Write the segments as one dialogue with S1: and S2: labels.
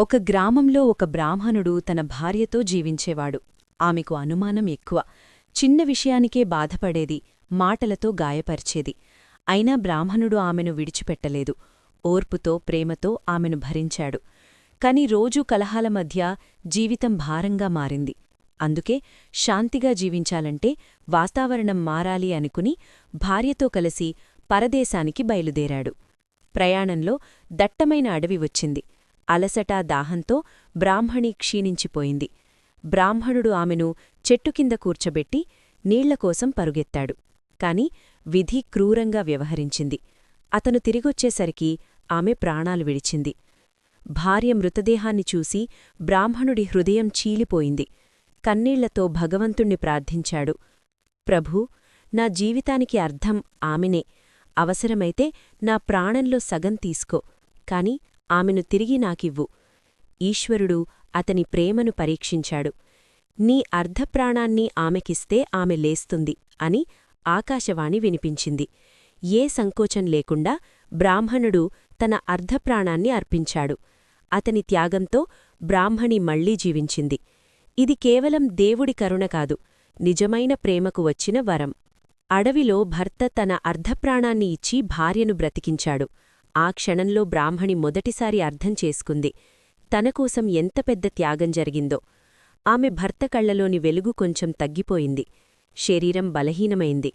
S1: ఒక గ్రామంలో ఒక బ్రాహ్మణుడు తన భార్యతో జీవించేవాడు. ఆమెకు అనుమానం ఎక్కువ. చిన్న విషయానికే బాధపడేది మాటలతో గాయపరిచేది. అయినా బ్రాహ్మణుడు ఆమెను విడిచిపెట్టలేదు. ఓర్పుతో ప్రేమతో ఆమెను భరించాడు. కాని రోజూ కలహాల మధ్య జీవితం భారంగా మారింది. అందుకే శాంతిగా జీవించాలంటే వాతావరణం మారాలి అనుకుని భార్యతో కలిసి పరదేశానికి బయలుదేరాడు. ప్రయాణంలో దట్టమైన అడవి వచ్చింది. అలసటా దాహంతో బ్రాహ్మణి క్షీణించిపోయింది. బ్రాహ్మణుడు ఆమెను చెట్టుకింద కూర్చబెట్టి నీళ్ళకోసం పరుగెత్తాడు. కాని విధి క్రూరంగా వ్యవహరించింది. అతను తిరిగొచ్చేసరికి ఆమె ప్రాణాలు విడిచింది. భార్య మృతదేహాన్ని చూసి బ్రాహ్మణుడి హృదయం చీలిపోయింది. కన్నీళ్ళతో భగవంతుణ్ణి ప్రార్థించాడు. ప్రభూ నా జీవితానికి అర్థం ఆమెనే. అవసరమైతే నా ప్రాణంలో సగం తీసుకో. కాని ఆమెను తిరిగి నాకివ్వు. ఈశ్వరుడు అతని ప్రేమను పరీక్షించాడు. నీ అర్ధప్రాణాన్ని ఆమెకిస్తే ఆమె లేస్తుంది అని ఆకాశవాణి వినిపించింది. ఏ సంకోచం లేకుండా బ్రాహ్మణుడు తన అర్ధప్రాణాన్ని అర్పించాడు. అతని త్యాగంతో బ్రాహ్మణి మళ్ళీ జీవించింది. ఇది కేవలం దేవుడి కరుణ కాదు నిజమైన ప్రేమకు వచ్చిన వరం. అడవిలో భర్త తన అర్ధప్రాణాన్ని ఇచ్చి భార్యను బ్రతికించాడు. ఆ క్షణంలో బ్రాహ్మణి మొదటిసారి అర్థం చేసుకుంది తనకోసం ఎంత పెద్ద త్యాగం జరిగిందో. ఆమె భర్త కళ్ళలోని వెలుగు కొంచెం తగ్గిపోయింది. శరీరం బలహీనమైంది.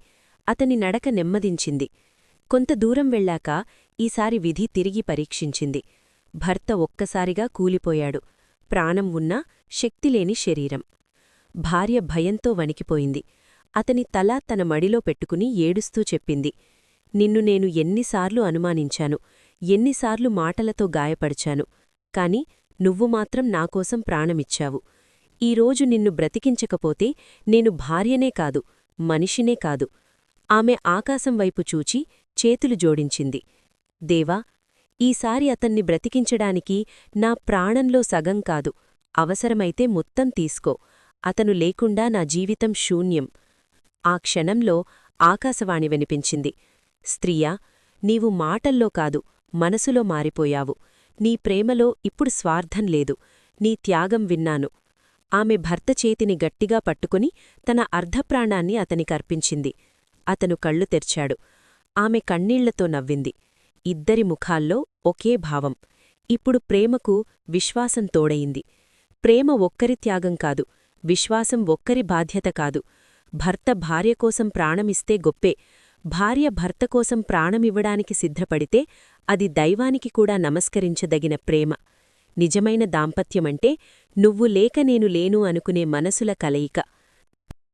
S1: అతని నడక నెమ్మదించింది. కొంత దూరం వెళ్ళాక ఈసారి విధి తిరిగి పరీక్షించింది. భర్త ఒక్కసారిగా కూలిపోయాడు. ప్రాణం ఉన్నా శక్తిలేని శరీరం. భార్య భయంతో వణికిపోయింది. అతని తల తన మడిలో పెట్టుకుని ఏడుస్తూ చెప్పింది. నిన్ను నేను ఎన్నిసార్లు అనుమానించాను ఎన్నిసార్లు మాటలతో గాయపడిచాను కాని నువ్వు మాత్రం నాకోసం ప్రాణమిచ్చావు. ఈరోజు నిన్ను బ్రతికించకపోతే నేను భార్యనే కాదు మనిషినే కాదు. ఆమె ఆకాశం వైపు చూచి చేతులు జోడించింది. దేవా ఈసారి అతన్ని బ్రతికించడానికి నా ప్రాణంలో సగం కాదు అవసరమైతే మొత్తం తీసుకో. అతను లేకుండా నా జీవితం శూన్యం. ఆ క్షణంలో ఆకాశవాణి వినిపించింది. స్త్రీయా నీవు మాటల్లో కాదు మనసులో మారిపోయావు. నీ ప్రేమలో ఇప్పుడు స్వార్థం లేదు. నీ త్యాగం విన్నాను. ఆమె భర్త చేతిని గట్టిగా పట్టుకుని తన అర్ధప్రాణాన్ని అతనికర్పించింది అతను కళ్ళు తెర్చాడు. ఆమె కన్నీళ్ళతో నవ్వింది. ఇద్దరి ముఖాల్లో ఒకే భావం. ఇప్పుడు ప్రేమకు విశ్వాసం తోడయింది. ప్రేమ ఒక్కరి త్యాగం కాదు విశ్వాసం ఒక్కరి బాధ్యత కాదు. భర్త భార్య కోసం ప్రాణమిస్తే గొప్పే. భార్య భర్త కోసం ప్రాణమివ్వడానికి సిద్ధపడితే అది దైవానికి కూడా నమస్కరించదగిన ప్రేమ. నిజమైన దాంపత్యమంటే నువ్వు లేక నేను లేను అనుకునే మనసుల కలయిక.